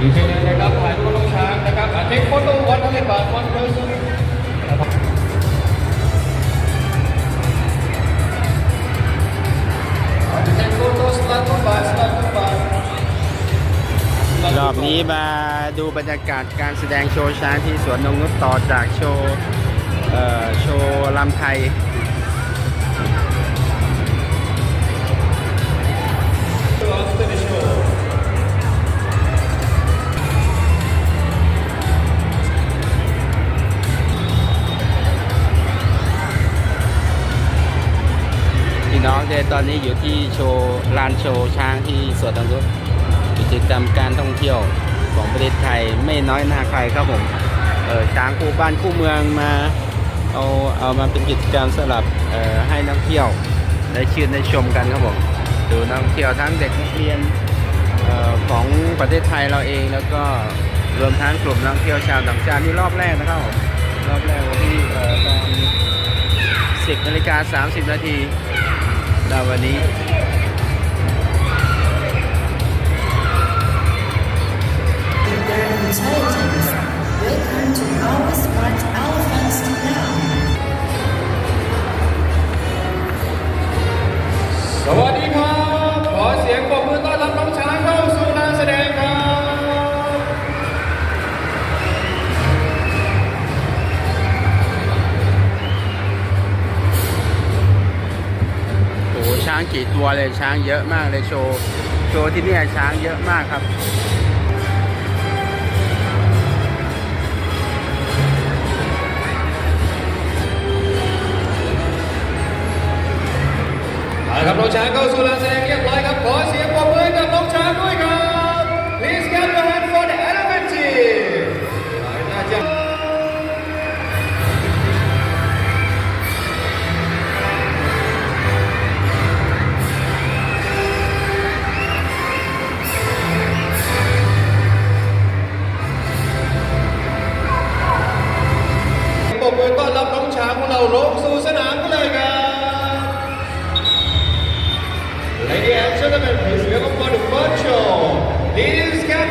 อีกทีหนึงนะครับถ่ายรูปน้องช้างนะครับอะเทคโฟโต้วันทะเลบาทวันเพอนนะครับอะเทคโฟโต้สลัดทุกบาทสลัดทุกบาทรอบนี้มาดูบรรยากาศการแสดงโชว์ช้างที่สวนนงนุษต่อจากโชว์โชว์ลำไทย น้องเดตอนนี้อยู่ที่โชว์ลานโชว์ช้างที่สวนนงนุษกิจกรรมการท่องเที่ยวของประเทศไทยไม่น้อยหน้าใครครับผมเออช้างคู่บ้านคู่เมืองมาเอาเอามาเป็นกิจกรรมสำหรับเอ่อให้นักเที่ยวได้ชื่นได้ชมกันครับผมดูนักเที่ยวทั้งเด็กนักเรียนออของประเทศไทยเราเองแล้วก็รวมทั้งกลุ่มนักเที่ยวชาวต่างชาตินี่รอบแรกนะครับผมรอบแรกวันที่ตอน10นาฬิกา30นาที ดาววันนี้ their intelligence. Welcome to our smart างกี่ตัวเลยช้างเยอะมากเลยโชว์โชว์ที่นี่ช้างเยอะมากครับเอาละครับน้องช้างเข้าสู่แล้ว gentlemen, please welcome for the virtual Ladies, clap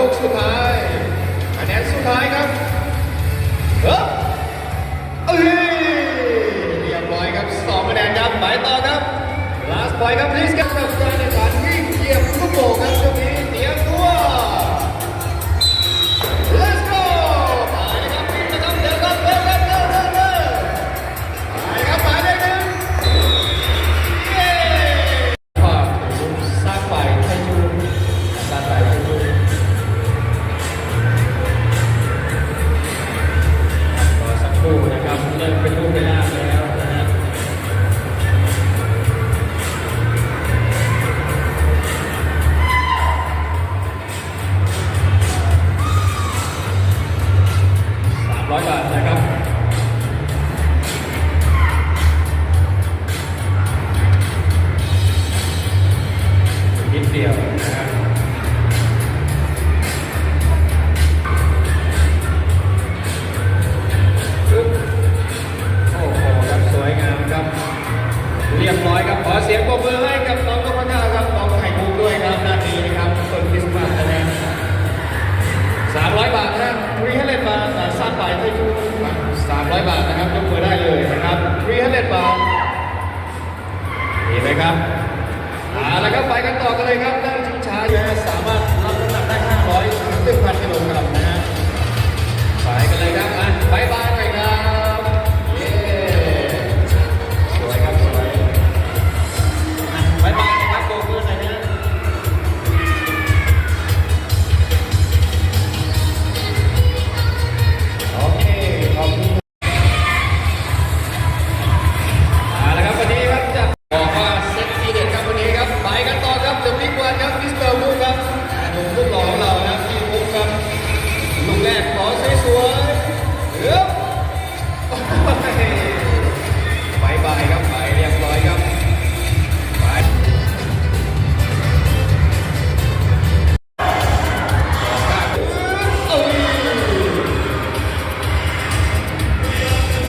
ลูกสุดท้ายคะแนนสุดท้ายครับเออเอ้ยเรียบร้อยครับสองคะแนนครับหมายต่อครับ last point ครับ please ครับสำหรับการแข่งขันวิ่งเหยียบทุกโป่ง ร้อย